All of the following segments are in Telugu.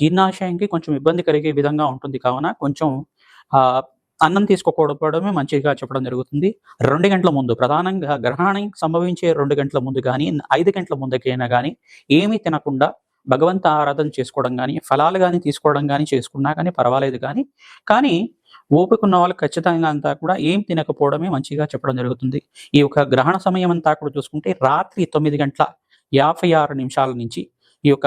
జీర్ణాశయంకి కొంచెం ఇబ్బంది కలిగే విధంగా ఉంటుంది. కావున కొంచెం ఆ అన్నం తీసుకోకపోవడమే మంచిగా చెప్పడం జరుగుతుంది. రెండు గంటల ముందు ప్రధానంగా గ్రహణం సంభవించే రెండు గంటల ముందు కానీ ఐదు గంటల ముందుకైనా కానీ ఏమీ తినకుండా భగవంత ఆరాధన చేసుకోవడం కానీ ఫలాలు కానీ తీసుకోవడం కానీ చేసుకున్నా కానీ పర్వాలేదు కానీ కానీ ఓపిక ఉన్న వాళ్ళు ఖచ్చితంగా అంతా కూడా ఏం తినకపోవడమే మంచిగా చెప్పడం జరుగుతుంది. ఈ యొక్క గ్రహణ సమయం అంతా కూడా చూసుకుంటే రాత్రి తొమ్మిది గంటల యాభై ఆరు నిమిషాల నుంచి ఈ యొక్క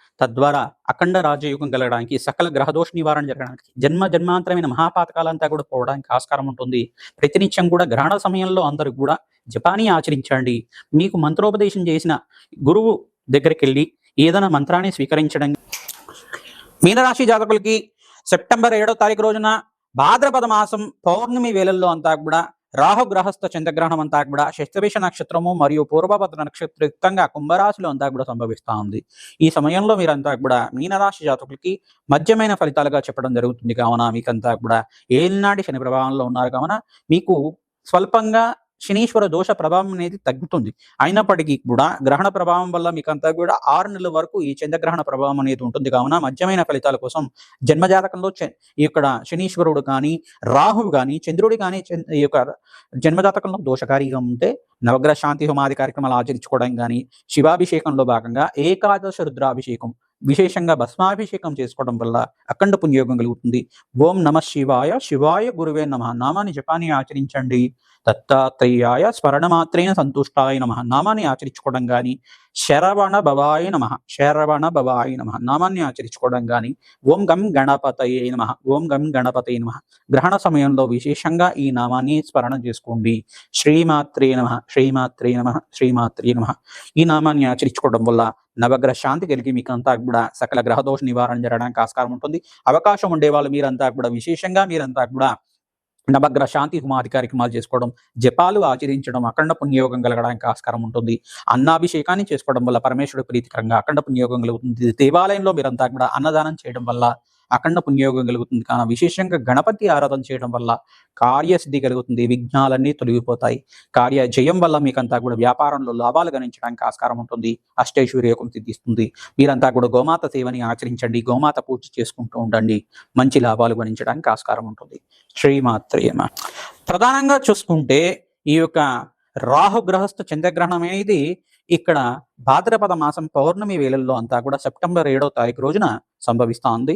తద్వారా అఖండ రాజయోగం కలగడానికి సకల గ్రహదోష నివారణ జరగడానికి జన్మ జన్మాంతరమైన మహాపాతకాలంతా కూడా పోవడానికి ఆస్కారం ఉంటుంది. ప్రతినిత్యం కూడా గ్రహణ సమయంలో అందరూ కూడా జపాని ఆచరించండి. మీకు మంత్రోపదేశం చేసిన గురువు దగ్గరికి వెళ్ళి ఏదైనా మంత్రాన్ని స్వీకరించడం. మీనరాశి జాతకులకి సెప్టెంబర్ ఏడో తారీఖు రోజున భాద్రపద మాసం పౌర్ణమి వేళల్లో అంతా కూడా రాహు గ్రహస్థ చంద్రగ్రహణం అంతా కూడా శస్త్రభీష నక్షత్రము మరియు పూర్వభద్ర నక్షత్రయుక్తంగా కుంభరాశిలో అంతా కూడా సంభవిస్తూ ఉంది. ఈ సమయంలో మీరంతా కూడా మీనరాశి జాతకులకి మధ్యమైన ఫలితాలుగా చెప్పడం జరుగుతుంది కావున మీకంతా కూడా ఏలినాటి శని ప్రభావంలో ఉన్నారు కావున మీకు స్వల్పంగా శనీశ్వర దోష ప్రభావం అనేది తగ్గుతుంది. అయినప్పటికీ కూడా గ్రహణ ప్రభావం వల్ల మీకంతా కూడా ఆరు నెలల వరకు ఈ చంద్రగ్రహణ ప్రభావం అనేది ఉంటుంది. కావున మధ్యమైన ఫలితాల కోసం జన్మజాతకంలో ఇక్కడ శనీశ్వరుడు కానీ రాహువు కానీ చంద్రుడు కానీ చంద్ర- ఈ యొక్క జన్మజాతకంలో దోషకారిగా ఉంటే నవగ్రహ శాంతి హోమాది కార్యక్రమాలు ఆచరించుకోవడం కానీ శివాభిషేకంలో భాగంగా ఏకాదశ రుద్రాభిషేకం విశేషంగా భస్మాభిషేకం చేసుకోవడం వల్ల అఖండ పుణ్యోగం కలుగుతుంది. ఓం నమ శివాయ శివాయ గురువే నమ. నామాన్ని జపాన్ని ఆచరించండి. దత్తాత్రేయాయ స్మరణమాత్రేన సంతుష్టాయ నమ. నామాన్ని ఆచరించుకోవడం కానీ శరవణ భవాయ నమ. శరవణ భవాయ నమ. నామాన్ని ఆచరించుకోవడం కానీ ఓం గం గణపతయే నమ. ఓం గం గణపతయ నమ. గ్రహణ సమయంలో విశేషంగా ఈ నామాన్ని స్మరణ చేసుకోండి. శ్రీమాత్రే నమ. శ్రీమాత్రే నమ. శ్రీమాత్రే నమ. ఈ నామాన్ని ఆచరించుకోవడం వల్ల నవగ్రహ శాంతి కలిగి మీకు అంతా కూడా సకల గ్రహదోష నివారణ జరగడానికి ఆస్కారం ఉంటుంది. అవకాశం ఉండే వాళ్ళు మీరంతా కూడా విశేషంగా మీరంతా కూడా నవగ్రహ శాంతి హుమాది కార్యక్రమాలు చేసుకోవడం జపాలు ఆచరించడం అఖండ పుణ్యయోగం కలగడానికి ఆస్కారం ఉంటుంది. అన్నాభిషేకాన్ని చేసుకోవడం వల్ల పరమేశ్వరుడు ప్రీతికరంగా అఖండ పుణ్యయోగం కలుగుతుంది. దేవాలయంలో మీరంతా కూడా అన్నదానం చేయడం వల్ల అఖండ పుణ్యయోగం కలుగుతుంది. కానీ విశేషంగా గణపతి ఆరాధన చేయడం వల్ల కార్యసిద్ధి కలుగుతుంది. విఘ్నాలన్నీ తొలగిపోతాయి. కార్య జయం వల్ల మీకంతా కూడా వ్యాపారంలో లాభాలు గణించడానికి ఆస్కారం ఉంటుంది. అష్టైశ్వర్య యోగం సిద్ధిస్తుంది. మీరంతా కూడా గోమాత సేవని ఆచరించండి. గోమాత పూజ చేసుకుంటూ ఉండండి. మంచి లాభాలు గణించడానికి ఆస్కారం ఉంటుంది. శ్రీమాత్రేమ ప్రధానంగా చూసుకుంటే ఈ యొక్క రాహు గ్రహస్థ చంద్రగ్రహణం అనేది ఇక్కడ భాద్రపద మాసం పౌర్ణమి వేళల్లో అంతా కూడా సెప్టెంబర్ ఏడో తారీఖు రోజున సంభవిస్తోంది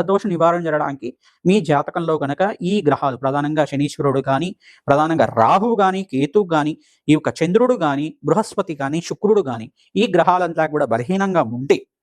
గ్రహదోష నివారణ జరగడానికి మీ జాతకంలో కనుక ఈ గ్రహాలు ప్రధానంగా శనీశ్వరుడు కానీ ప్రధానంగా రాహువు కానీ కేతువు కానీ ఈ యొక్క చంద్రుడు కానీ బృహస్పతి కానీ శుక్రుడు కానీ ఈ గ్రహాలంతా కూడా బలహీనంగా ఉంటే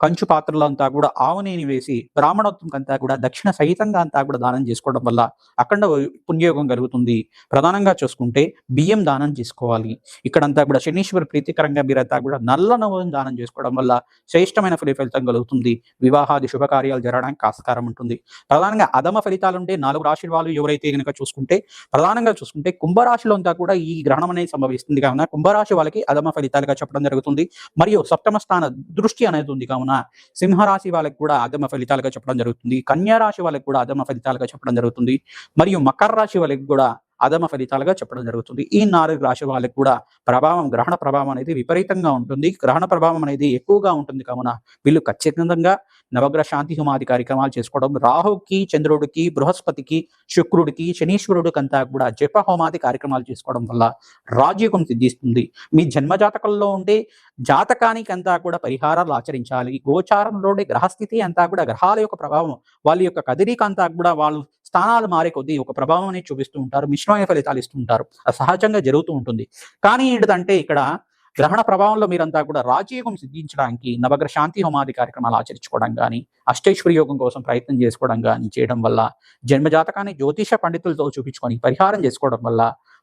కంచు పాత్రలో అంతా కూడా ఆవునేని వేసి బ్రాహ్మణోత్వం అంతా కూడా దక్షిణ సహితంగా అంతా కూడా దానం చేసుకోవడం వల్ల అఖండ పుణ్యయోగం కలుగుతుంది. ప్రధానంగా చూసుకుంటే బియ్యం దానం చేసుకోవాలి. ఇక్కడంతా కూడా శనీశ్వర ప్రీతికరంగా మీరంతా కూడా నల్ల నవం దానం చేసుకోవడం వల్ల శ్రేష్టమైన ఫలి ఫలితం కలుగుతుంది. వివాహాది శుభకార్యాలు జరగడానికి ఆస్కారం ఉంటుంది. ప్రధానంగా అధమ ఫలితాలు ఉంటే నాలుగు రాశి వాళ్ళు ఎవరైతే కనుక చూసుకుంటే ప్రధానంగా చూసుకుంటే కుంభరాశిలో అంతా కూడా ఈ గ్రహణం అనేది సంభవిస్తుంది. కావున కుంభరాశి వాళ్ళకి అధమ ఫలితాలుగా చెప్పడం జరుగుతుంది. మరియు సప్తమ స్థాన దృష్టి అనేది ఉంది. కావున సింహరాశి వాళ్ళకి కూడా అధమ ఫలితాలుగా చెప్పడం జరుగుతుంది. కన్యా రాశి వాళ్ళకి కూడా అధమ ఫలితాలుగా చెప్పడం జరుగుతుంది. మరియు మకర రాశి వాళ్ళకి కూడా అధమ ఫలితాలుగా చెప్పడం జరుగుతుంది. ఈ నాలుగు రాశి వాళ్ళకి కూడా ప్రభావం గ్రహణ ప్రభావం అనేది విపరీతంగా ఉంటుంది. గ్రహణ ప్రభావం అనేది ఎక్కువగా ఉంటుంది కావున వీళ్ళు ఖచ్చితంగా నవగ్రహ శాంతి హోమాది కార్యక్రమాలు చేసుకోవడం రాహుకి చంద్రుడికి బృహస్పతికి శుక్రుడికి శనీశ్వరుడికి అంతా కూడా జప హోమాది కార్యక్రమాలు చేసుకోవడం వల్ల రాజ్యోగం సిద్ధిస్తుంది. మీ జన్మ జాతకంలో ఉండే జాతకానికి అంతా కూడా పరిహారాలు ఆచరించాలి. గోచారంలోనే గ్రహస్థితి అంతా కూడా గ్రహాల యొక్క ప్రభావం వాళ్ళ యొక్క కదిరిక అంతా కూడా వాళ్ళు స్థానాలు మారే కొద్దీ ఒక ప్రభావం అనేది చూపిస్తూ ఉంటారు మిశ్రమైన ఫలితాలు ఇస్తూ ఉంటారు. అది సహజంగా జరుగుతూ ఉంటుంది. కానీ ఏంటంటే ఇక్కడ గ్రహణ ప్రభావంలో మీరంతా కూడా రాజయోగం సిద్ధించడానికి నవగ్రహ శాంతి హోమాది కార్యక్రమాలు ఆచరించుకోవడం కానీ అష్టేశ్వరి యోగం కోసం ప్రయత్నం చేసుకోవడం కానీ చేయడం వల్ల జన్మజాతకాన్ని జ్యోతిష పండితులతో చూపించుకొని పరిహారం చేసుకోవడం వల్ల